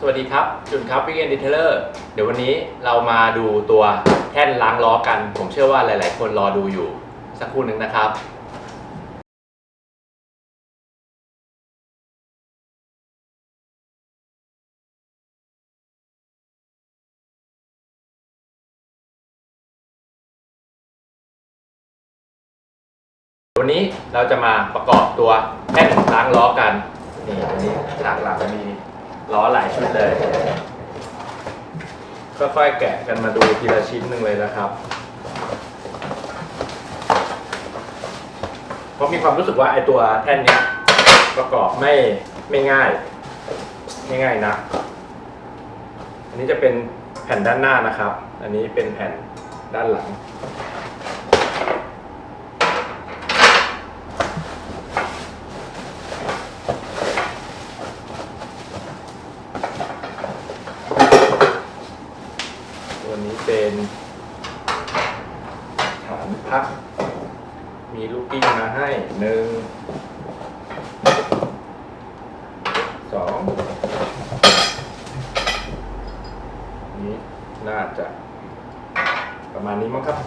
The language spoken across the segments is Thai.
สวัสดีครับ จุนครับวิกเอนดีเทเลอร์เดี๋ยววันนี้เรามาดูตัวแท่นล้างล้อกัน ผมเชื่อว่าหลาย ๆ คนรอดูอยู่ สักครู่หนึ่งนะครับวันนี้เราจะมาประกอบตัวแท่นล้างล้อกัน นี่วันนี้ฉากหลังมี ล้อหลายชุดเลยค่อยๆแกะกันมาดูทีละชิ้นหนึ่งเลยนะครับเพราะมีความรู้สึกว่าไอตัวแท่นเนี้ยประกอบไม่ไม่ง่ายไม่ง่ายนะ อันนี้จะเป็นแผ่นด้านหน้านะครับ อันนี้เป็นแผ่นด้านหลัง ตัวนี้เป็นฐานพัก มีลูกกิ้งมาให้หนึ่งสองนี้น่าจะประมาณนี้มั้งครับ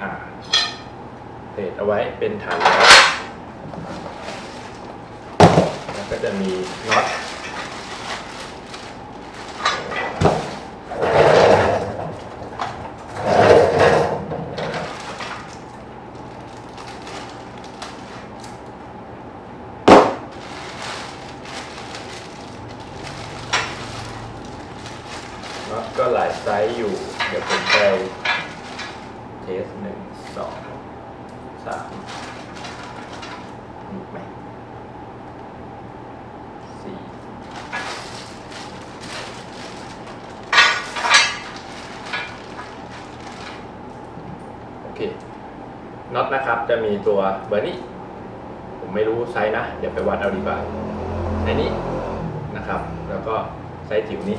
อ่าเศษเอาไว้เป็นฐานพักแล้วก็จะ มีน็อต น็อตก็หลายไซส์อยู่ เดี๋ยวผมไปเทสหนึ่งสองสามมีไหมสี่โอเค น็อตนะครับจะ มีตัวเบอร์นี้ผมไม่รู้ไซส์นะ เดี๋ยวไปวัดเอาดีกว่าไซส์นี้นะครับ แล้วก็ไซส์จิ๋วนี้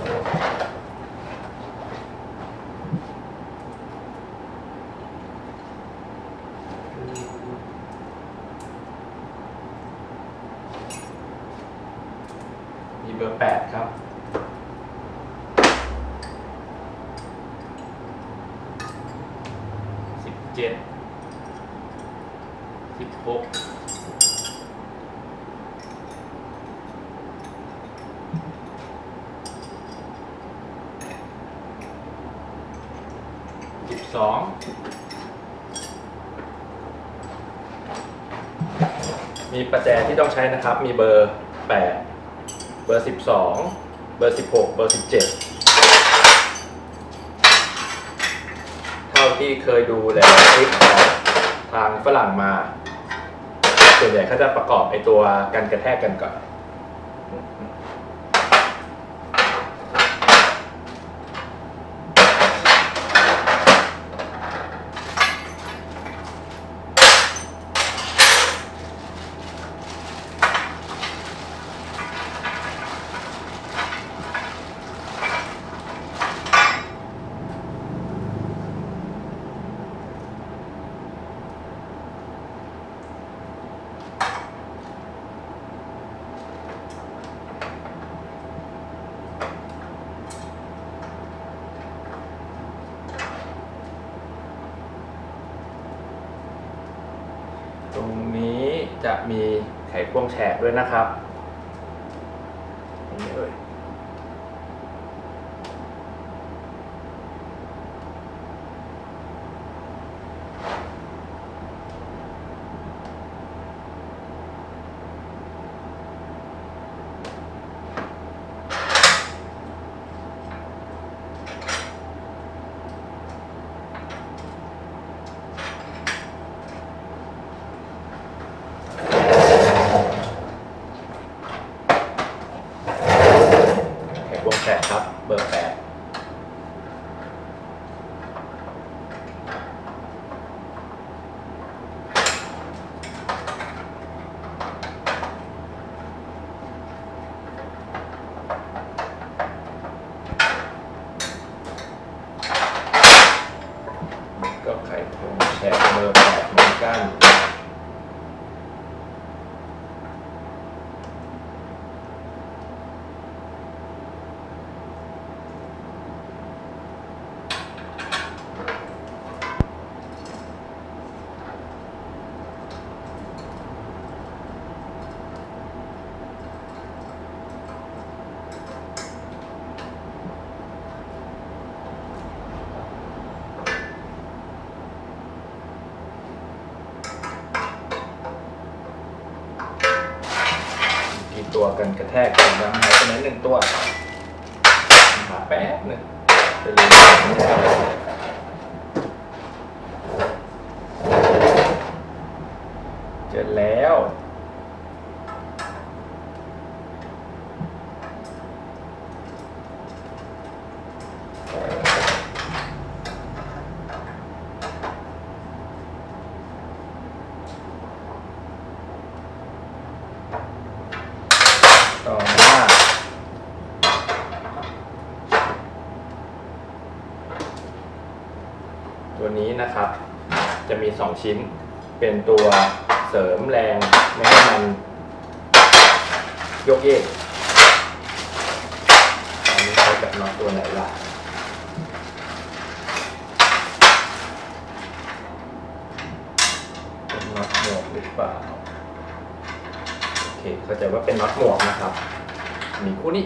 มีเบอร์แปดครับสิบเจ็ด สิบสิบสองมีประแจที่ต้องใช้นะครับ มีเบอร์แปดเบอร์ 12 เบอร์ 16 เบอร์ 17 เท่าที่เคยดูหลายๆคลิปของทางฝรั่งมา ส่วนใหญ่เขาจะประกอบไอตัวกันกระแทกกันก่อน ตรงนี้จะมีไขควง แฉกด้วยนะครับนี่เลยไขควงแฉกครับ เบอร์แปดก็ไขควงแฉกเบอร์แปดเหมือนกัน น ตัวกันกระแทกกันดังหายไปไหนหนึ่งตัวหาแป๊บหนึ่งจะลืมเจอแล้ว ต่อมาตัวนี้นะครับ จะมี 2 ชิ้น เป็นตัวเสริมแรงไม่ให้มันยกเยกอันนี้ใช้กับน็อตตัวไหนล่ะเป็นน็อตหมวกหรือเปล่า โอเคเข้าใจว่าเป็นน็อตหมวกนะครับ มีคู่นี้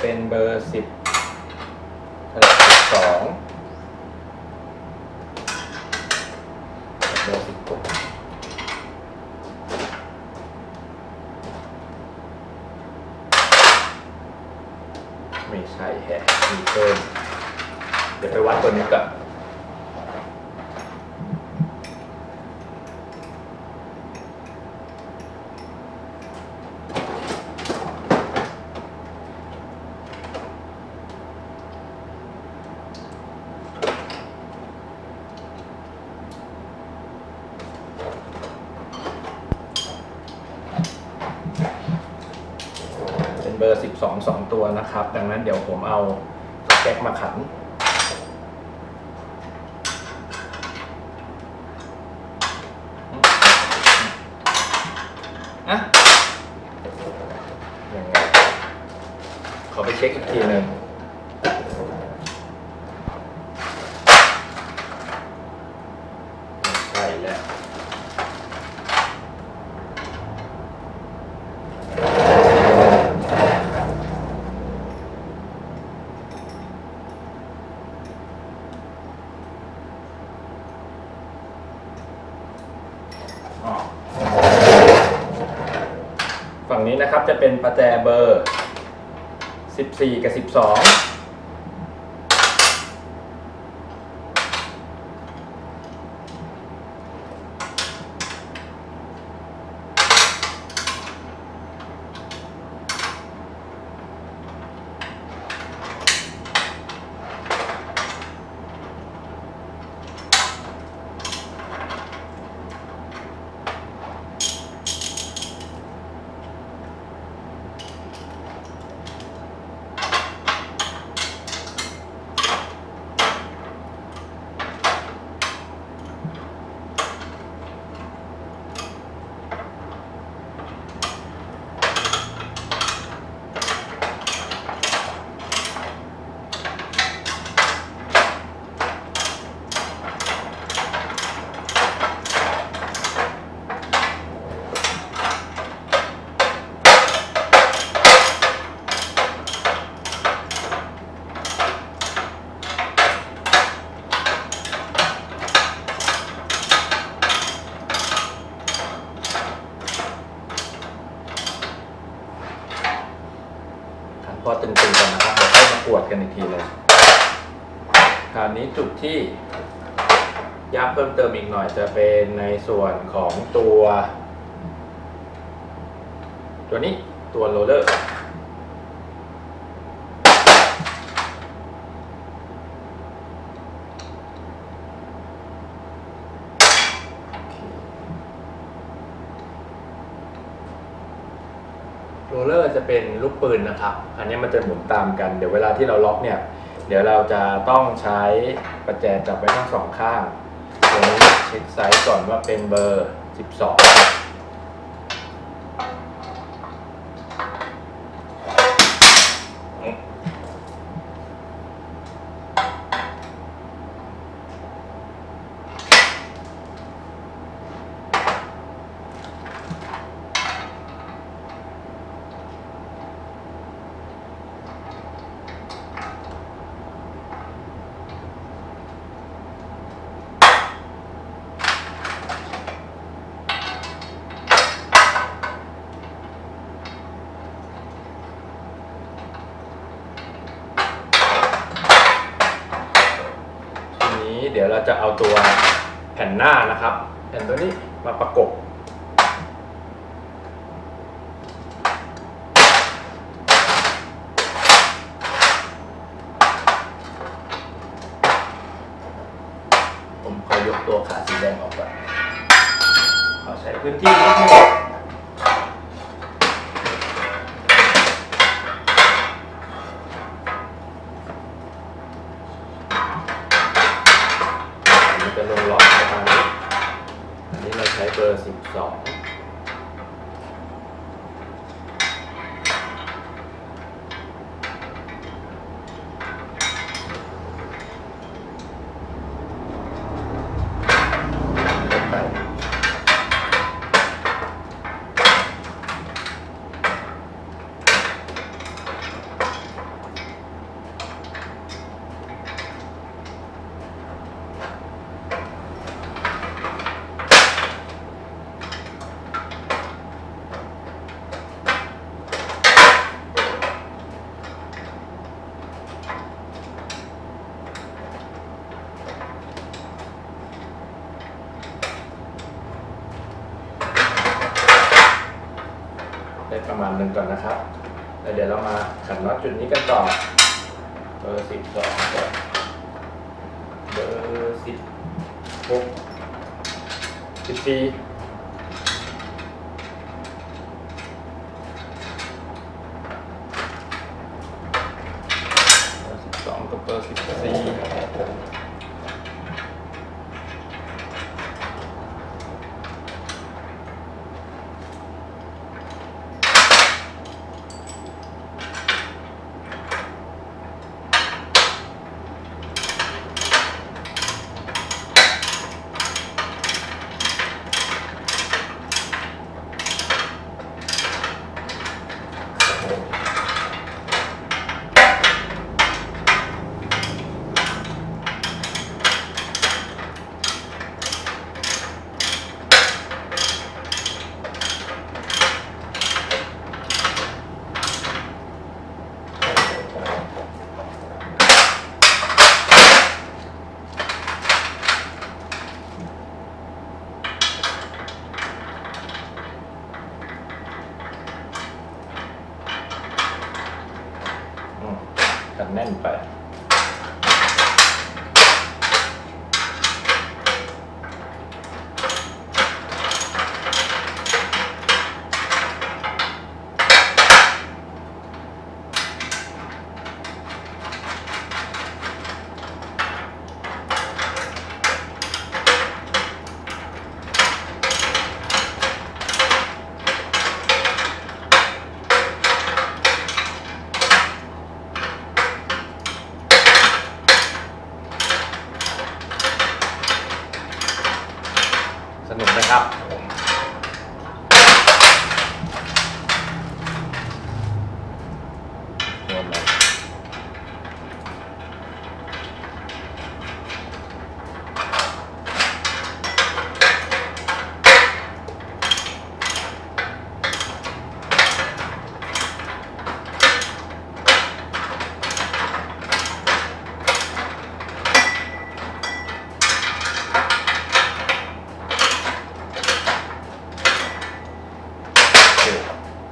เป็นเบอร์สิบ 2 2 ตัวนะครับ ดังนั้นเดี๋ยวผมเอาตัวแก๊กมาขัน ประแจเบอร์ 14 กับ 12 จะเป็นในส่วนของตัว ตัวนี้ตัวโรเลอร์โรเลอร์จะเป็นลูกปืนนะครับ อันนี้มันจะหมุนตามกัน เดี๋ยวเวลาที่เราล็อกเนี่ย เดี๋ยวเราจะต้องใช้ประแจจับไว้ทั้งสองข้าง เช็คไซส์ก่อนว่าเป็นเบอร์ 12ี๋ยวเราจะเอาตัวแผ่นหน้านะครับแผ่นตัวนี้มาประกบ สิบสองกับเบอร์สิบหกสิบสี่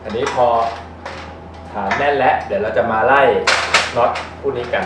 อันนี้พอฐานแน่นแล้ว เดี๋ยวเราจะมาไล่น็อตคู่นี้กัน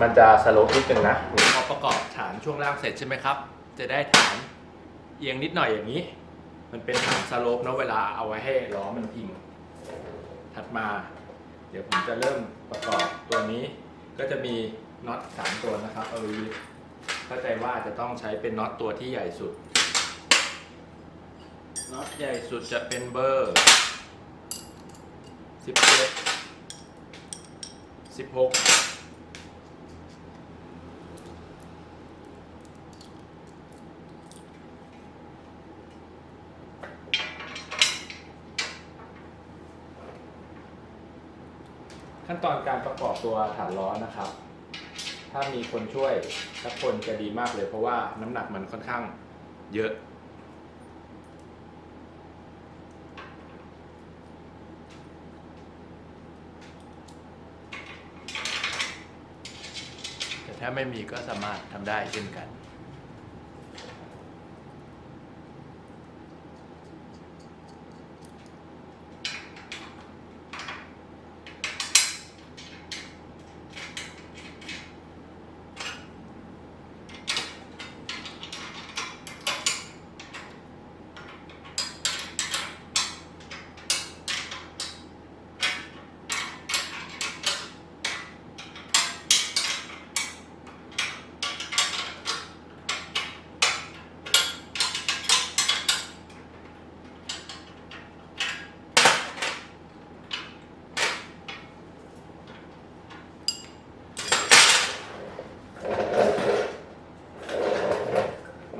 มันจะสโลปนิดนึงนะพอประกอบฐานช่วงล่างเสร็จใช่ไหมครับ จะได้ฐานเอียงนิดหน่อยอย่างนี้ มันเป็นฐานสโลปเนาะเวลาเอาไว้ให้ล้อมันพิง ถัดมา เดี๋ยวผมจะเริ่มประกอบตัวนี้ ก็จะมีน็อตสามตัวนะครับเอาไว้ยึดเข้าใจว่าจะต้องใช้เป็นน็อตตัวที่ใหญ่สุด น็อตใหญ่สุดจะเป็นเบอร์สิบเจ็ดสิบหก ตอนการประกอบตัวฐานล้อนะครับ ถ้ามีคนช่วยสักคนจะดีมากเลย เพราะว่าน้ำหนักมันค่อนข้างเยอะ แต่ถ้าไม่มีก็สามารถทำได้เช่นกัน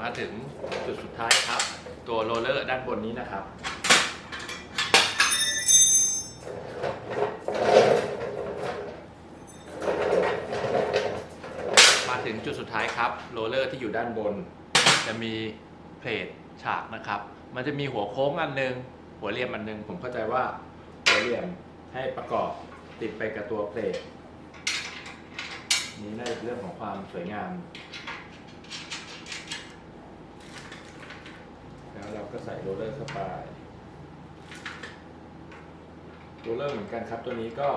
มาถึงจุดสุดท้ายครับ ตัวโรลเลอร์ด้านบนนี้นะครับ มาถึงจุดสุดท้ายครับ โรลเลอร์ที่อยู่ด้านบน จะมีเพลทฉากนะครับ มันจะมีหัวโค้งอันหนึง หัวเหลี่ยมอันหนึง ผมเข้าใจว่าหัวเหลี่ยมให้ประกอบติดไปกับตัวเพลทนี้น่าจะเป็นเรื่องของความสวยงาม แล้วเราก็ใส่โรลเลอร์เข้าไปโรลเลอร์เหมือนกันครับตัวนี้ก็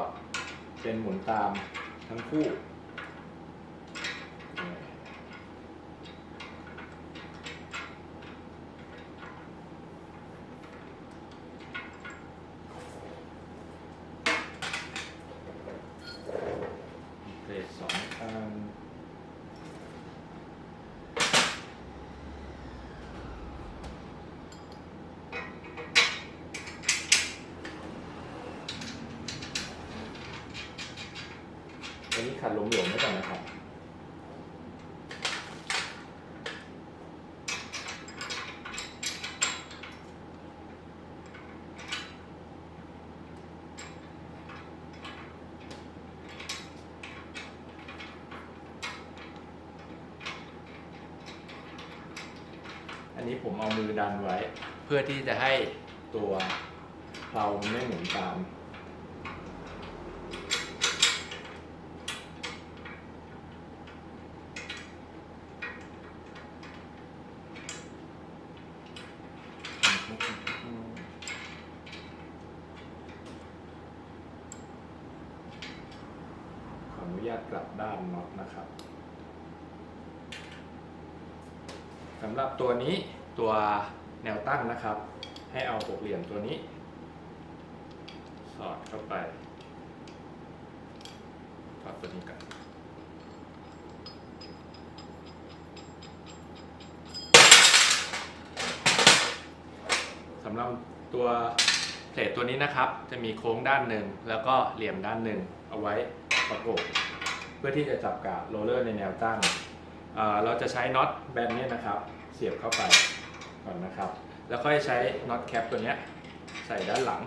เป็นหมุนตามทั้งคู่ เกรดสองอัน อันนี้ขัดหลวมๆไว้ก่อนนะครับ นี้ผมเอามือดันไว้ เพื่อที่จะให้ตัวเพลาไม่หมุนตาม ขออนุญาตกลับด้านน็อตนะครับสำหรับตัวนี้ตัวแนวตั้งนะครับ ให้เอาหกเหลี่ยมตัวนี้ สอดเข้าไปสอด ตัวนี้กันสำหรับตัวเพลทตัวนี้นะครับ จะมีโค้งด้านหนึ่งแล้วก็เหลี่ยมด้านหนึ่งเอาไว้ประกบเพื่อที่จะจับกับโรลเลอร์ในแนวตั้งเเราจะใช้น็อตแบนเนี้นะครับ เสียบเข้าไปก่อนนะครับ แล้วค่อยใช้น็อตแคปตัวเนี้ยใส่ด้านหลัง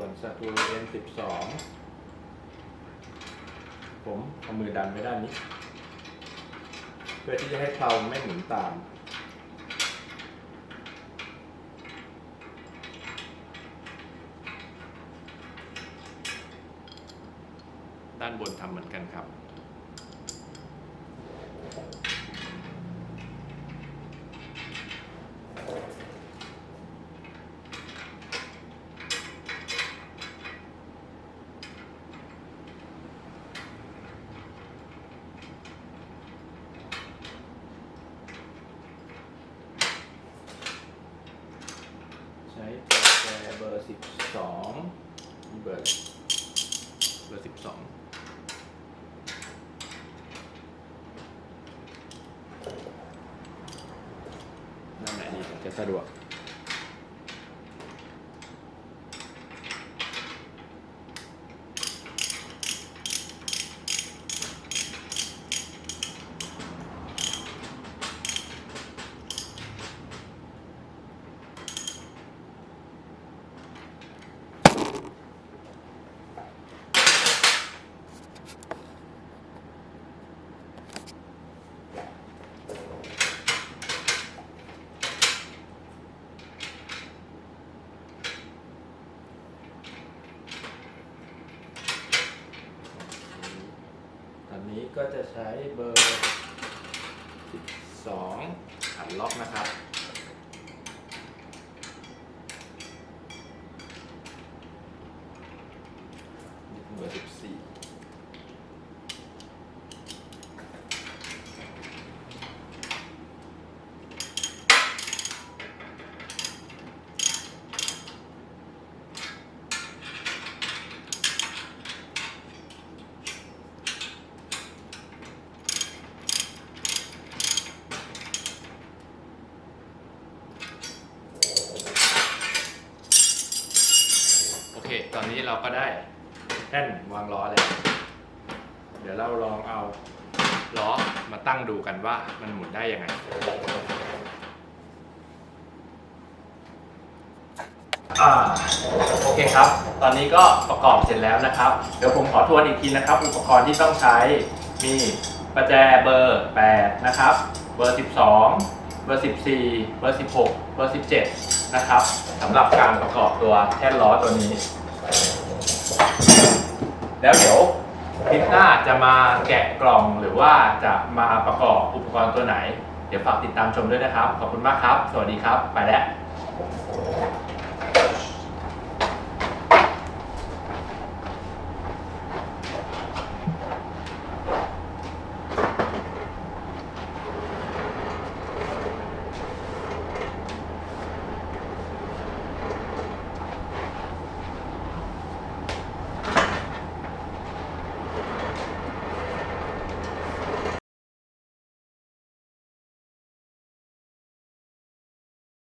ส่วนสกรู N12 ผมเอามือดันไว้ด้านนี้ เพื่อที่จะให้เตาไม่หมุนตามด้านบนทำเหมือนกันครับ วางล้อแล้วเดี๋ยวเราลองเอาล้อมาตั้งดูกันว่ามันหมุนได้ยังไงอ่าโอเคครับ ตอนนี้ก็ประกอบเสร็จแล้วนะครับ เดี๋ยวผมขอทวนอีกทีนะครับ อุปกรณ์ที่ต้องใช้มีประแจเบอร์ 8 นะครับ เบอร์ 12 เบอร์ 14 เบอร์ 16 เบอร์ 17 นะครับสำหรับการประกอบตัวแท่นล้อตัวนี้ แล้วเดี๋ยวคลิปหน้าจะมาแกะกล่องหรือว่าจะมาประกอบอุปกรณ์ตัวไหน เดี๋ยวฝากติดตามชมด้วยนะครับ ขอบคุณมากครับ สวัสดีครับ ไปแล้ว